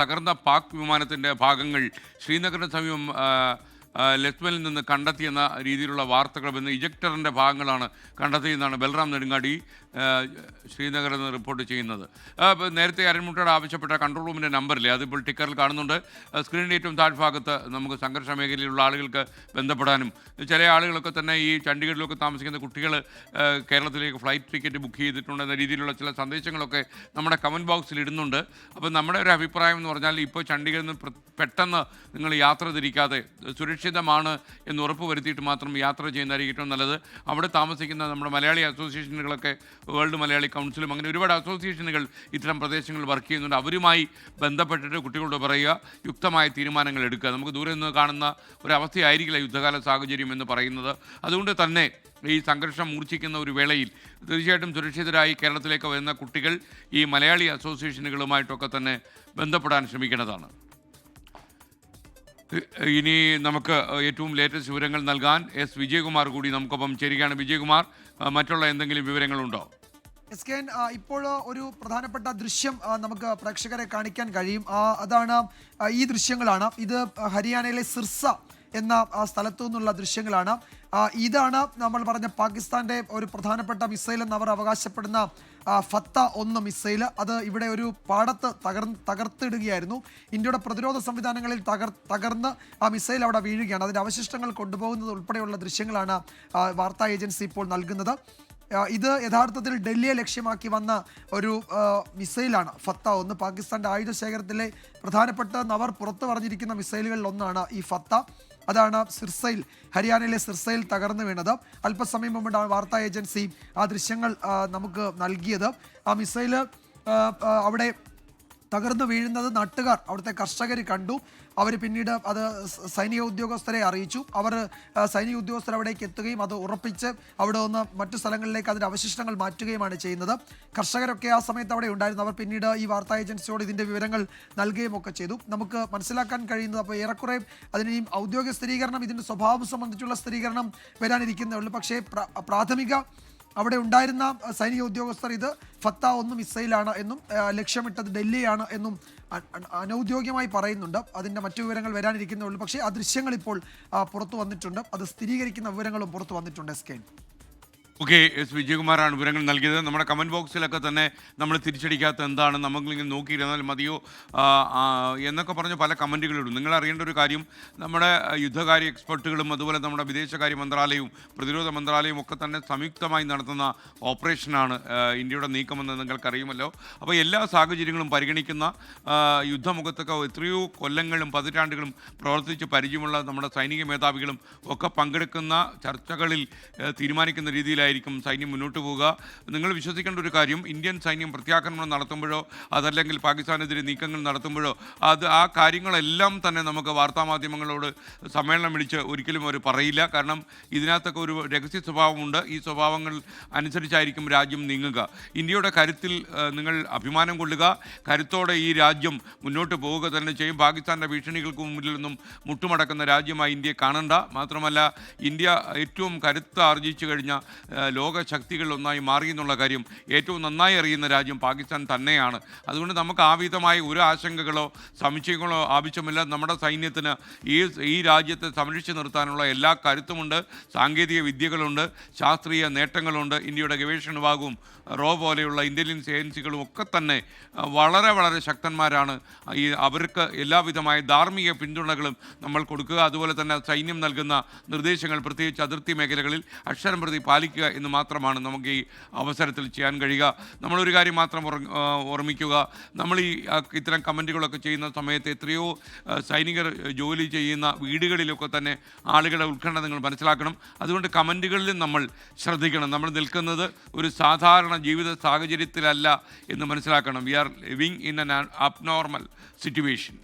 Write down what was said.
തകർന്ന പാക് വിമാനത്തിന്റെ ഭാഗങ്ങൾ ശ്രീനഗറിന് സമീപം ലക്ഷ്മനിൽ നിന്ന് കണ്ടെത്തിയെന്ന രീതിയിലുള്ള വാർത്തകൾ വന്ന് ഇജക്ടറിന്റെ ഭാഗങ്ങളാണ് കണ്ടെത്തിയെന്നാണ് ബൽറാം നെടുങ്ങാടി ശ്രീനഗറിൽ നിന്ന് റിപ്പോർട്ട് ചെയ്യുന്നത്. നേരത്തെ അരൺമുട്ടയുടെ ആവശ്യപ്പെട്ട കൺട്രോൾ റൂമിന്റെ നമ്പറില്ലേ? അതിപ്പോൾ ടിക്കറിൽ കാണുന്നുണ്ട്. സ്ക്രീനിന്റെ ഏറ്റവും താഴ്ഭാഗത്ത് നമുക്ക് സംഘർഷ മേഖലയിലുള്ള ആളുകൾക്ക് ബന്ധപ്പെടാനും ചില ആളുകളൊക്കെ തന്നെ ഈ ചണ്ഡീഗഡിലൊക്കെ താമസിക്കുന്ന കുട്ടികൾ കേരളത്തിലേക്ക് ഫ്ലൈറ്റ് ടിക്കറ്റ് ബുക്ക് ചെയ്തിട്ടുണ്ട് എന്ന രീതിയിലുള്ള ചില സന്ദേശങ്ങളൊക്കെ നമ്മുടെ കമന്റ് ബോക്സിൽ ഇടുന്നുണ്ട്. അപ്പോൾ നമ്മുടെ ഒരു അഭിപ്രായം എന്ന് പറഞ്ഞാൽ ഇപ്പോൾ ചണ്ഡീഗഡിൽ നിന്ന് പെട്ടെന്ന് നിങ്ങൾ യാത്ര തിരിക്കാതെ സുരക്ഷിതമാണ് എന്ന് ഉറപ്പ് വരുത്തിയിട്ട് മാത്രം യാത്ര ചെയ്യുന്നതായിരിക്കും നല്ലത്. അവിടെ താമസിക്കുന്ന നമ്മുടെ മലയാളി അസോസിയേഷനുകളൊക്കെ വേൾഡ് മലയാളി കൗൺസിലും അങ്ങനെ ഒരുപാട് അസോസിയേഷനുകൾ ഇത്തരം പ്രദേശങ്ങളിൽ വർക്ക് ചെയ്യുന്നുണ്ട്. അവരുമായി ബന്ധപ്പെട്ടിട്ട് കുട്ടികളോട് പറയുക യുക്തമായ തീരുമാനങ്ങൾ എടുക്കുക. നമുക്ക് ദൂരെ നിന്ന് കാണുന്ന ഒരവസ്ഥയായിരിക്കില്ല യുദ്ധകാല സാഹചര്യം എന്ന് പറയുന്നത്. അതുകൊണ്ട് തന്നെ ഈ സംഘർഷം മൂർച്ഛിക്കുന്ന ഒരു വേളയിൽ തീർച്ചയായിട്ടും സുരക്ഷിതരായി കേരളത്തിലേക്ക് വരുന്ന കുട്ടികൾ ഈ മലയാളി അസോസിയേഷനുകളുമായിട്ടൊക്കെ തന്നെ ബന്ധപ്പെടാൻ ശ്രമിക്കേണ്ടതാണ്. ഇനി നമുക്ക് ഏറ്റവും ലേറ്റസ്റ്റ് വിവരങ്ങൾ നൽകാൻ എസ് വിജയകുമാർ കൂടി നമുക്കൊപ്പം ചേരുകയാണ്. വിജയകുമാർ മറ്റുള്ള എന്തെങ്കിലും വിവരങ്ങളുണ്ടോ? എസ് കെ ഇപ്പോൾ ഒരു പ്രധാനപ്പെട്ട ദൃശ്യം നമുക്ക് പ്രേക്ഷകരെ കാണിക്കാൻ കഴിയും. അതാണ് ഈ ദൃശ്യങ്ങളാണ്. ഇത് ഹരിയാനയിലെ സിർസ എന്ന ആ, സ്ഥലത്തു നിന്നുള്ള ദൃശ്യങ്ങളാണ്. ഇതാണ് നമ്മൾ പറഞ്ഞ പാകിസ്ഥാന്റെ ഒരു പ്രധാനപ്പെട്ട മിസൈൽ എന്ന് അവർ അവകാശപ്പെടുന്ന ഫത്ത ഒന്ന് മിസൈൽ അത് ഇവിടെ ഒരു പാടത്ത് തകർ തകർത്തിടുകയായിരുന്നു. ഇന്ത്യയുടെ പ്രതിരോധ സംവിധാനങ്ങളിൽ തകർ തകർന്ന് ആ മിസൈൽ അവിടെ വീഴുകയാണ്. അതിന്റെ അവശിഷ്ടങ്ങൾ കൊണ്ടുപോകുന്നത് ഉൾപ്പെടെയുള്ള ദൃശ്യങ്ങളാണ് വാർത്താ ഏജൻസി ഇപ്പോൾ നൽകുന്നത്. ഇത് യഥാർത്ഥത്തിൽ ഡൽഹിയെ ലക്ഷ്യമാക്കി വന്ന ഒരു മിസൈലാണ് ഫത്ത ഒന്ന്. പാകിസ്ഥാന്റെ ആയുധ ശേഖരത്തിലെ പ്രധാനപ്പെട്ട നവർ പുറത്തു പറഞ്ഞിരിക്കുന്ന മിസൈലുകളിൽ ഒന്നാണ് ഈ ഫത്ത. അതാണ് സിർസയിൽ ഹരിയാനയിലെ സിർസയിൽ തകർന്നു വീണത്. അല്പസമയം മുമ്പാണ് വാർത്താ ഏജൻസി ആ ദൃശ്യങ്ങൾ നമുക്ക് നൽകിയത്. ആ മിസൈൽ അവിടെ തകർന്നു വീഴുന്നത് നാട്ടുകാർ അവിടുത്തെ കർഷകർ കണ്ടു. അവർ പിന്നീട് അത് സൈനിക ഉദ്യോഗസ്ഥരെ അറിയിച്ചു. അവർ സൈനിക ഉദ്യോഗസ്ഥർ അവിടേക്ക് എത്തുകയും അത് ഉറപ്പിച്ച് അവിടെ നിന്ന് മറ്റു സ്ഥലങ്ങളിലേക്ക് അതിന്റെ അവശിഷ്ടങ്ങൾ മാറ്റുകയുമാണ് ചെയ്യുന്നത്. കർഷകരൊക്കെ ആ സമയത്ത് അവിടെ ഉണ്ടായിരുന്നു. അവർ പിന്നീട് ഈ വാർത്താ ഏജൻസിയോട് ഇതിന്റെ വിവരങ്ങൾ നൽകുകയും ഒക്കെ ചെയ്തു. നമുക്ക് മനസ്സിലാക്കാൻ കഴിയുന്നത് അപ്പോൾ ഏറെക്കുറെ അതിന് ഔദ്യോഗിക സ്ഥിരീകരണം ഇതിന്റെ സ്വഭാവം സംബന്ധിച്ചുള്ള സ്ഥിരീകരണം വരാനിരിക്കുന്നേ ഉള്ളൂ. പക്ഷേ പ്രാഥമിക അവിടെ ഉണ്ടായിരുന്ന സൈനിക ഉദ്യോഗസ്ഥർ ഇത് ഫത്ത ഒന്ന് മിസൈലാണ് എന്നും ലക്ഷ്യമിട്ടത് ഡൽഹിയാണ് എന്നും അനൗദ്യോഗികമായി പറയുന്നുണ്ട്. അതിന്റെ മറ്റു വിവരങ്ങൾ വരാനിരിക്കുന്നേ ഉള്ളൂ. പക്ഷേ ആ ദൃശ്യങ്ങൾ ഇപ്പോൾ പുറത്തു വന്നിട്ടുണ്ട്. അത് സ്ഥിരീകരിക്കുന്ന വിവരങ്ങളും പുറത്തു വന്നിട്ടുണ്ട് എസ് ഓക്കെ എസ് വിജയകുമാറാണ് വിവരങ്ങൾ നൽകിയത്. നമ്മുടെ കമന്റ് ബോക്സിലൊക്കെ തന്നെ നമ്മൾ തിരിച്ചടിക്കാത്ത എന്താണ് നമുക്കിങ്ങനെ നോക്കിയിരുന്നാൽ മതിയോ? എന്നൊക്കെ പറഞ്ഞ് പല കമന്റുകളിടും നിങ്ങൾ അറിയേണ്ട ഒരു കാര്യം നമ്മുടെ യുദ്ധകാര്യ എക്സ്പെർട്ടുകളും അതുപോലെ നമ്മുടെ വിദേശകാര്യ മന്ത്രാലയവും പ്രതിരോധ മന്ത്രാലയവും ഒക്കെ തന്നെ സംയുക്തമായി നടത്തുന്ന ഓപ്പറേഷനാണ് ഇന്ത്യയുടെ നീക്കമെന്ന് നിങ്ങൾക്കറിയുമല്ലോ. അപ്പോൾ എല്ലാ സാഹചര്യങ്ങളും പരിഗണിക്കുന്ന യുദ്ധമുഖത്തൊക്കെ എത്രയോ കൊല്ലങ്ങളും പതിറ്റാണ്ടുകളും പ്രവർത്തിച്ച് പരിചയമുള്ള നമ്മുടെ സൈനിക മേധാവികളും ഒക്കെ പങ്കെടുക്കുന്ന ചർച്ചകളിൽ തീരുമാനിക്കുന്ന തീരുമാനിക്കുന്ന രീതിയിലായിരിക്കും സൈന്യം മുന്നോട്ട് പോവുക. നിങ്ങൾ വിശ്വസിക്കേണ്ട ഒരു കാര്യം ഇന്ത്യൻ സൈന്യം പ്രത്യാക്രമണം നടത്തുമ്പോഴോ അതല്ലെങ്കിൽ പാകിസ്ഥാനെതിരെ നീക്കങ്ങൾ നടത്തുമ്പോഴോ അത് ആ കാര്യങ്ങളെല്ലാം തന്നെ നമുക്ക് വാർത്താമാധ്യമങ്ങളോട് സമ്മേളനം വിളിച്ച് ഒരിക്കലും അവർ പറയില്ല. കാരണം ഇതിനകത്തൊക്കെ ഒരു രഹസ്യ സ്വഭാവമുണ്ട്. ഈ സ്വഭാവങ്ങൾ അനുസരിച്ചായിരിക്കും രാജ്യം നീങ്ങുക. ഇന്ത്യയുടെ കരുത്തിൽ നിങ്ങൾ അഭിമാനം കൊള്ളുക. കരുത്തോടെ ഈ രാജ്യം മുന്നോട്ട് പോവുക തന്നെ ചെയ്യും. പാകിസ്ഥാന്റെ ഭീഷണികൾക്ക് മുന്നിൽ നിന്നും മുട്ടുമടക്കുന്ന രാജ്യമായി ഇന്ത്യയെ കാണണ്ട. മാത്രമല്ല ഇന്ത്യ ഏറ്റവും കരുത്ത് ആർജിച്ചു കഴിഞ്ഞ ലോക ശക്തികളിലൊന്നായി മാറി എന്നുള്ള കാര്യം ഏറ്റവും നന്നായി അറിയുന്ന രാജ്യം പാകിസ്ഥാൻ തന്നെയാണ്. അതുകൊണ്ട് നമുക്ക് ആവിധമായ ഒരു ആശങ്കകളോ സംശയങ്ങളോ ആവശ്യമില്ല. നമ്മുടെ സൈന്യത്തിന് ഈ ഈ രാജ്യത്തെ സംരക്ഷിച്ചു നിർത്താനുള്ള എല്ലാ കരുത്തുമുണ്ട്. സാങ്കേതിക വിദ്യകളുണ്ട്. ശാസ്ത്രീയ നേട്ടങ്ങളുണ്ട്. ഇന്ത്യയുടെ ഗവേഷണ വിഭാഗവും റോ പോലെയുള്ള ഇന്റലിജൻസ് ഏജൻസികളും ഒക്കെ തന്നെ വളരെ വളരെ ശക്തന്മാരാണ്. ഈ അവർക്ക് എല്ലാവിധമായ ധാർമ്മിക പിന്തുണകളും നമ്മൾ കൊടുക്കുക. അതുപോലെ തന്നെ സൈന്യം നൽകുന്ന നിർദ്ദേശങ്ങൾ പ്രത്യേകിച്ച് അതിർത്തി മേഖലകളിൽ അക്ഷരം പ്രതി പാലിക്കുക എന്ന് മാത്രമാണ് നമുക്ക് ഈ അവസരത്തിൽ ചെയ്യാൻ കഴിയുക. നമ്മളൊരു കാര്യം മാത്രം ഓർ- ഓർമ്മിക്കുക. നമ്മൾ ഈ ഇത്തരം കമന്റുകളൊക്കെ ചെയ്യുന്ന സമയത്ത് എത്രയോ സൈനികർ ജോലി ചെയ്യുന്ന വീടുകളിലൊക്കെ തന്നെ ആളുകളെ ഉത്കണ്ഠ നിങ്ങൾ മനസ്സിലാക്കണം. അതുകൊണ്ട് കമന്റുകളിലും നമ്മൾ ശ്രദ്ധിക്കണം. നമ്മൾ നിൽക്കുന്നത് ഒരു സാധാരണ ജീവിത സാഹചര്യത്തിലല്ല എന്ന് മനസ്സിലാക്കണം. We are living in an abnormal situation.